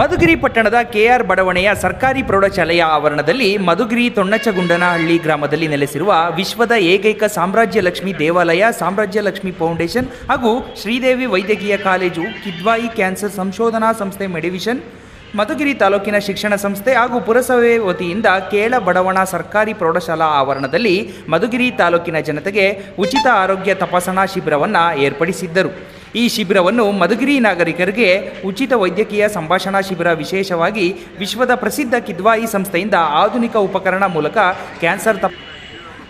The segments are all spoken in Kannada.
ಮಧುಗಿರಿ ಪಟ್ಟಣದ ಕೆಆರ್ ಬಡವಣೆಯ ಸರ್ಕಾರಿ ಪ್ರೌಢಶಾಲೆಯ ಆವರಣದಲ್ಲಿ ಮಧುಗಿರಿ ತೊಣ್ಣಚಗುಂಡನಹಳ್ಳಿ ಗ್ರಾಮದಲ್ಲಿ ನೆಲೆಸಿರುವ ವಿಶ್ವದ ಏಕೈಕ ಸಾಮ್ರಾಜ್ಯ ಲಕ್ಷ್ಮಿ ದೇವಾಲಯ, ಸಾಮ್ರಾಜ್ಯ ಲಕ್ಷ್ಮಿ ಫೌಂಡೇಶನ್ ಹಾಗೂ ಶ್ರೀದೇವಿ ವೈದ್ಯಕೀಯ ಕಾಲೇಜು, ಕಿದ್ವಾಯಿ ಕ್ಯಾನ್ಸರ್ ಸಂಶೋಧನಾ ಸಂಸ್ಥೆ ಮೆಡಿವಿಷನ್, ಮಧುಗಿರಿ ತಾಲೂಕಿನ ಶಿಕ್ಷಣ ಸಂಸ್ಥೆ ಹಾಗೂ ಪುರಸಭೆ ವತಿಯಿಂದ ಕೇಳ ಬಡವಣ ಸರ್ಕಾರಿ ಪ್ರೌಢಶಾಲಾ ಆವರಣದಲ್ಲಿ ಮಧುಗಿರಿ ತಾಲೂಕಿನ ಜನತೆಗೆ ಉಚಿತ ಆರೋಗ್ಯ ತಪಾಸಣಾ ಶಿಬಿರವನ್ನು ಏರ್ಪಡಿಸಿದ್ದರು. ಈ ಶಿಬಿರವನ್ನು ಮಧುಗಿರಿ ನಾಗರಿಕರಿಗೆ ಉಚಿತ ವೈದ್ಯಕೀಯ ಸಂಭಾಷಣಾ ಶಿಬಿರ ವಿಶೇಷವಾಗಿ ವಿಶ್ವದ ಪ್ರಸಿದ್ಧ ಕಿದ್ವಾಯಿ ಸಂಸ್ಥೆಯಿಂದ ಆಧುನಿಕ ಉಪಕರಣ ಮೂಲಕ ಕ್ಯಾನ್ಸರ್ ತಪ್ಪ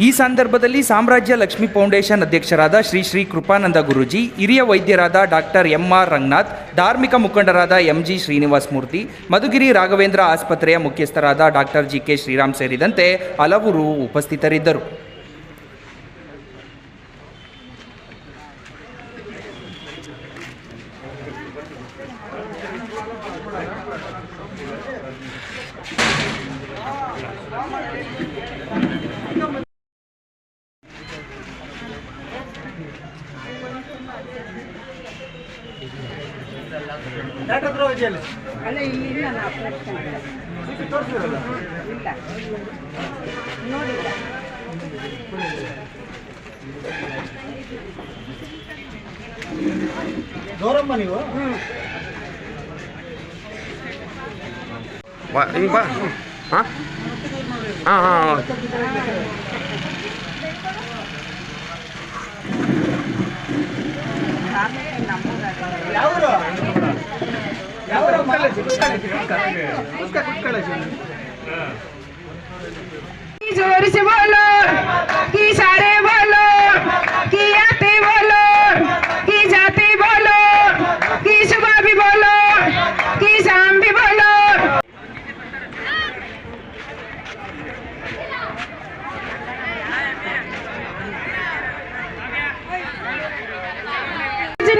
ಈ ಸಂದರ್ಭದಲ್ಲಿ ಸಾಮ್ರಾಜ್ಯ ಲಕ್ಷ್ಮೀ ಫೌಂಡೇಶನ್ ಅಧ್ಯಕ್ಷರಾದ ಶ್ರೀ ಶ್ರೀ ಕೃಪಾನಂದ ಗುರುಜಿ, ಹಿರಿಯ ವೈದ್ಯರಾದ ಡಾಕ್ಟರ್ ಎಂ ಆರ್ ರಂಗನಾಥ್, ಧಾರ್ಮಿಕ ಮುಖಂಡರಾದ ಎಂ ಜಿ ಶ್ರೀನಿವಾಸ್ ಮೂರ್ತಿ, ಮಧುಗಿರಿ ರಾಘವೇಂದ್ರ ಆಸ್ಪತ್ರೆಯ ಮುಖ್ಯಸ್ಥರಾದ ಡಾಕ್ಟರ್ ಜಿ ಕೆ ಶ್ರೀರಾಮ್ ಸೇರಿದಂತೆ ಹಲವರು ಉಪಸ್ಥಿತರಿದ್ದರು. ಅಲ್ಲ? ಇಲ್ಲ ನಾನು ಪ್ರಶ್ನೆ ಇಲ್ಲ. ನೋಡಿಲ್ಲ Gorom ini pak. Hah? Ah, ah, ah. Jauh, jauh, jauh, jauh, jauh, jauh, jauh, jauh, jauh, jauh, jauh, jauh, jauh, jauh, jauh, jauh, jauh, jauh, jauh, jauh,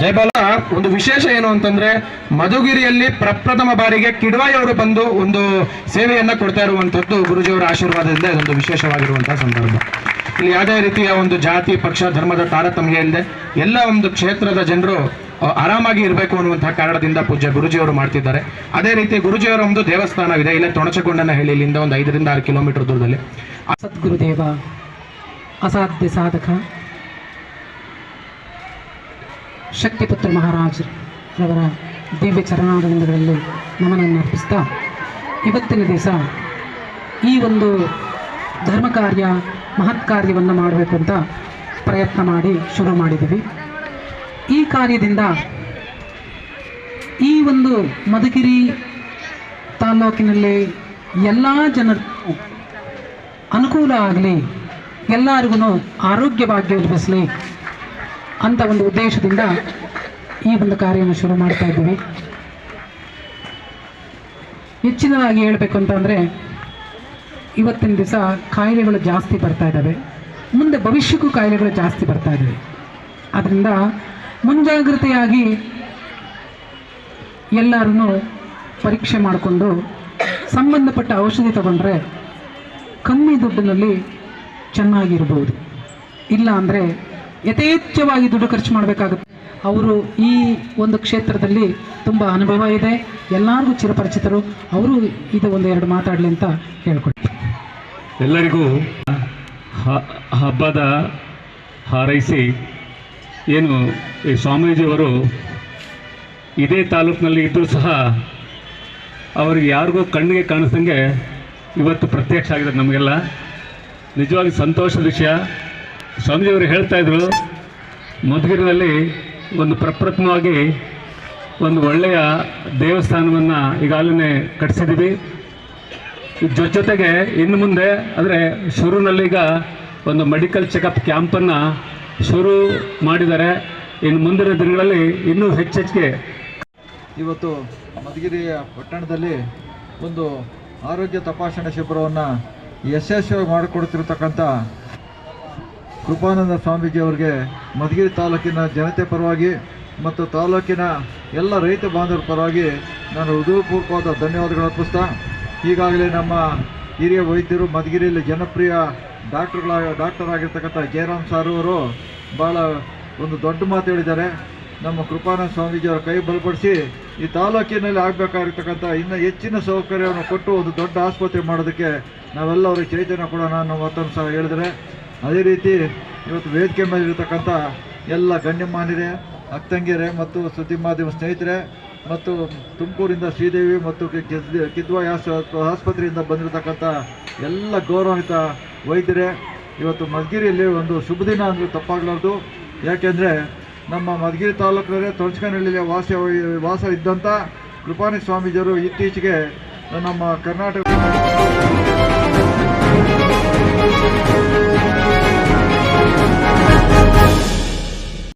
ಜಯಬಾಲ ಒಂದು ವಿಶೇಷ ಏನು ಅಂತಂದ್ರೆ ಮಧುಗಿರಿಯಲ್ಲಿ ಪ್ರಪ್ರಥಮ ಬಾರಿಗೆ ಕಿಡ್ವಾಯಿ ಅವರು ಬಂದು ಒಂದು ಸೇವೆಯನ್ನ ಕೊಡ್ತಾ ಇರುವಂತದ್ದು ಗುರುಜಿಯವರ ಆಶೀರ್ವಾದದಿಂದ ಇದೊಂದು ವಿಶೇಷವಾಗಿರುವಂತಹ ಸಂದರ್ಭ. ಇಲ್ಲಿ ಯಾವುದೇ ರೀತಿಯ ಒಂದು ಜಾತಿ ಪಕ್ಷ ಧರ್ಮದ ತಾರತಮ್ಯ ಇಲ್ಲದೆ ಎಲ್ಲ ಒಂದು ಕ್ಷೇತ್ರದ ಜನರು ಆರಾಮಾಗಿ ಇರಬೇಕು ಅನ್ನುವಂತಹ ಕಾರಣದಿಂದ ಪೂಜ್ಯ ಗುರುಜಿಯವರು ಮಾಡ್ತಿದ್ದಾರೆ. ಅದೇ ರೀತಿ ಗುರುಜಿಯವರ ಒಂದು ದೇವಸ್ಥಾನವಿದೆ ಇಲ್ಲೇ ತೊಣಚಗೊಂಡನ ಇಲ್ಲಿಂದ ಒಂದು ಐದರಿಂದ ಆರು ಕಿಲೋಮೀಟರ್ ದೂರದಲ್ಲಿ. ಸದ್ಗುರುದೇವ ಅಸಾಧ್ಯ ಸಾಧಕ. ಶಕ್ತಿಪುತ್ರ ಮಹಾರಾಜರವರ ದಿವ್ಯ ಚರಣಾರವಿಂದಗಳಲ್ಲಿ ನಮನನ್ನು ಅರ್ಪಿಸ್ತಾ ಇವತ್ತಿನ ದಿವಸ ಈ ಒಂದು ಧರ್ಮ ಕಾರ್ಯ, ಮಹತ್ ಕಾರ್ಯವನ್ನು ಮಾಡಬೇಕು ಅಂತ ಪ್ರಯತ್ನ ಮಾಡಿ ಶುರು ಮಾಡಿದ್ದೀವಿ. ಈ ಕಾರ್ಯದಿಂದ ಈ ಒಂದು ಮಧುಗಿರಿ ತಾಲ್ಲೂಕಿನಲ್ಲಿ ಎಲ್ಲ ಜನರಿಗೂ ಅನುಕೂಲ ಆಗಲಿ, ಎಲ್ಲರಿಗೂ ಆರೋಗ್ಯ ಭಾಗ್ಯ ಲಭಿಸಲಿ ಅಂತ ಒಂದು ಉದ್ದೇಶದಿಂದ ಈ ಒಂದು ಕಾರ್ಯವನ್ನು ಶುರು ಮಾಡ್ತಾ ಇದ್ದೀವಿ. ಹೆಚ್ಚಿನದಾಗಿ ಹೇಳಬೇಕು ಅಂತಂದರೆ ಇವತ್ತಿನ ದಿವಸ ಕಾಯಿಲೆಗಳು ಜಾಸ್ತಿ ಬರ್ತಾ ಇದ್ದಾವೆ. ಮುಂದೆ ಭವಿಷ್ಯಕ್ಕೂ ಕಾಯಿಲೆಗಳು ಜಾಸ್ತಿ ಬರ್ತಾ ಇದ್ದಾವೆ. ಆದ್ದರಿಂದ ಮುಂಜಾಗ್ರತೆಯಾಗಿ ಎಲ್ಲರೂ ಪರೀಕ್ಷೆ ಮಾಡಿಕೊಂಡು ಸಂಬಂಧಪಟ್ಟ ಔಷಧಿ ತಗೊಂಡ್ರೆ ಕಮ್ಮಿ ದುಡ್ಡಿನಲ್ಲಿ ಚೆನ್ನಾಗಿರ್ಬೋದು. ಇಲ್ಲ ಅಂದರೆ ಯಥೇಚ್ಛವಾಗಿ ದುಡ್ಡು ಖರ್ಚು ಮಾಡಬೇಕಾಗುತ್ತೆ. ಅವರು ಈ ಒಂದು ಕ್ಷೇತ್ರದಲ್ಲಿ ತುಂಬ ಅನುಭವ ಇದೆ. ಎಲ್ಲರಿಗೂ ಚಿರಪರಿಚಿತರು, ಅವರು ಇದು ಒಂದು ಎರಡು ಮಾತಾಡಲಿ ಅಂತ ಹೇಳ್ಕೊಡ್ತೀನಿ. ಎಲ್ಲರಿಗೂ ಹಬ್ಬದ ಹಾರೈಸಿ, ಏನು ಈ ಸ್ವಾಮೀಜಿಯವರು ಇದೇ ತಾಲೂಕಿನಲ್ಲಿ ಇದ್ದರೂ ಸಹ ಅವರಿಗೆ ಯಾರಿಗೂ ಕಣ್ಣಿಗೆ ಕಾಣಿಸ್ದಂಗೆ ಇವತ್ತು ಪ್ರತ್ಯಕ್ಷ ಆಗಿದೆ ನಮಗೆಲ್ಲ. ನಿಜವಾಗಿ ಸಂತೋಷದ ವಿಷಯ. ಸ್ವಾಮೀಜಿಯವರು ಹೇಳ್ತಾ ಇದ್ರು ಮಧುಗಿರಿನಲ್ಲಿ ಒಂದು ಪ್ರಪ್ರಥಮವಾಗಿ ಒಂದು ಒಳ್ಳೆಯ ದೇವಸ್ಥಾನವನ್ನು ಈಗಾಗಲೇ ಕಟ್ಟಿಸಿದ್ದೀವಿ ಜೊತೆ ಜೊತೆಗೆ ಇನ್ನು ಮುಂದೆ ಅಂದರೆ ಶುರುನಲ್ಲೀಗ ಒಂದು ಮೆಡಿಕಲ್ ಚೆಕಪ್ ಕ್ಯಾಂಪನ್ನು ಶುರು ಮಾಡಿದ್ದಾರೆ. ಇನ್ನು ಮುಂದಿನ ದಿನಗಳಲ್ಲಿ ಇನ್ನೂ ಹೆಚ್ಚೆಚ್ಚಿಗೆ ಇವತ್ತು ಮಧುಗಿರಿಯ ಪಟ್ಟಣದಲ್ಲಿ ಒಂದು ಆರೋಗ್ಯ ತಪಾಸಣಾ ಶಿಬಿರವನ್ನು ಯಶಸ್ವಿ ಮಾಡಿಕೊಡ್ತಿರ್ತಕ್ಕಂಥ ಕೃಪಾನಂದ ಸ್ವಾಮೀಜಿ ಅವರಿಗೆ ಮಧುಗಿರಿ ತಾಲೂಕಿನ ಜನತೆ ಪರವಾಗಿ ಮತ್ತು ತಾಲೂಕಿನ ಎಲ್ಲ ರೈತ ಬಾಂಧವರ ಪರವಾಗಿ ನಾನು ಹೃದಯಪೂರ್ವಕವಾದ ಧನ್ಯವಾದಗಳು ಅರ್ಪಿಸ್ತಾ, ಈಗಾಗಲೇ ನಮ್ಮ ಹಿರಿಯ ವೈದ್ಯರು, ಮಧುಗಿರಿಯಲ್ಲಿ ಜನಪ್ರಿಯ ಡಾಕ್ಟರ್ಗಳ ಡಾಕ್ಟರ್ ಆಗಿರ್ತಕ್ಕಂಥ ಜಯರಾಮ್ ಸಾರು ಅವರು ಭಾಳ ಒಂದು ದೊಡ್ಡ ಮಾತು ಹೇಳಿದ್ದಾರೆ. ನಮ್ಮ ಕೃಪಾನಂದ ಸ್ವಾಮೀಜಿ ಅವರ ಕೈ ಬಲಪಡಿಸಿ ಈ ತಾಲೂಕಿನಲ್ಲಿ ಆಗಬೇಕಾಗಿರ್ತಕ್ಕಂಥ ಇನ್ನೂ ಹೆಚ್ಚಿನ ಸೌಕರ್ಯವನ್ನು ಕೊಟ್ಟು ಒಂದು ದೊಡ್ಡ ಆಸ್ಪತ್ರೆ ಮಾಡೋದಕ್ಕೆ ನಾವೆಲ್ಲ ಅವರಿಗೆ ಚೈತನ್ಯ ಕೊಡೋಣ ಅನ್ನೋ ಮಾತನ್ನು ಸಹ ಹೇಳಿದರೆ ಅದೇ ರೀತಿ ಇವತ್ತು ವೇದಿಕೆ ಮೇಲೆ ಇರತಕ್ಕಂಥ ಎಲ್ಲ ಗಣ್ಯಮಾನ್ಯರೇ ಅಕ್ತಂಗಿಯರೇ ಮತ್ತು ಸುದ್ದಿ ಮಾಧ್ಯಮ ಸ್ನೇಹಿತರೆ ಮತ್ತು ತುಮಕೂರಿಂದ ಶ್ರೀದೇವಿ ಮತ್ತು ಕಿದ್ವಾಯ್ ಆಸ್ಪತ್ರೆಯಿಂದ ಬಂದಿರತಕ್ಕಂಥ ಎಲ್ಲ ಗೌರವಾನ್ವಿತ ವೈದ್ಯರೇ, ಇವತ್ತು ಮಧುಗಿರಿಯಲ್ಲಿ ಒಂದು ಶುಭ ದಿನ ಅಂದರೂ ತಪ್ಪಾಗಲಾರ್ದು. ಯಾಕೆಂದರೆ ನಮ್ಮ ಮಧುಗಿರಿ ತಾಲೂಕಿನಲ್ಲೇ ತೊಣಚಕನಹಳ್ಳಿಯ ವಾಸ ವಾಸ ಇದ್ದಂಥ ಕೃಪಾನಿ ಸ್ವಾಮೀಜಿಯವರು ಇತ್ತೀಚೆಗೆ ನಮ್ಮ ಕರ್ನಾಟಕ